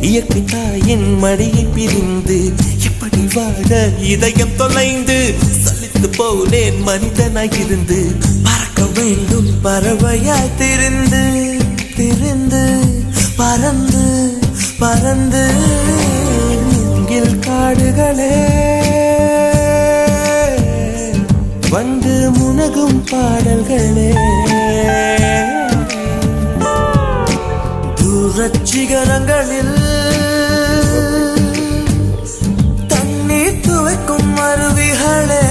இயற்கை தாயின் மடியை பிரிந்து எப்படி வாழ இதயம் தொலைந்து சலித்து போனேன் மனிதனாய் இருந்து. பறக்க வேண்டும் பறவையாய் திருந்து திருந்து பறந்து பறந்து மூங்கில் காடுகளே. வந்து முனகும் பாடல்களே. புரட்சிகரங்களில் தண்ணீர் துவைக்கும் அருவிகளே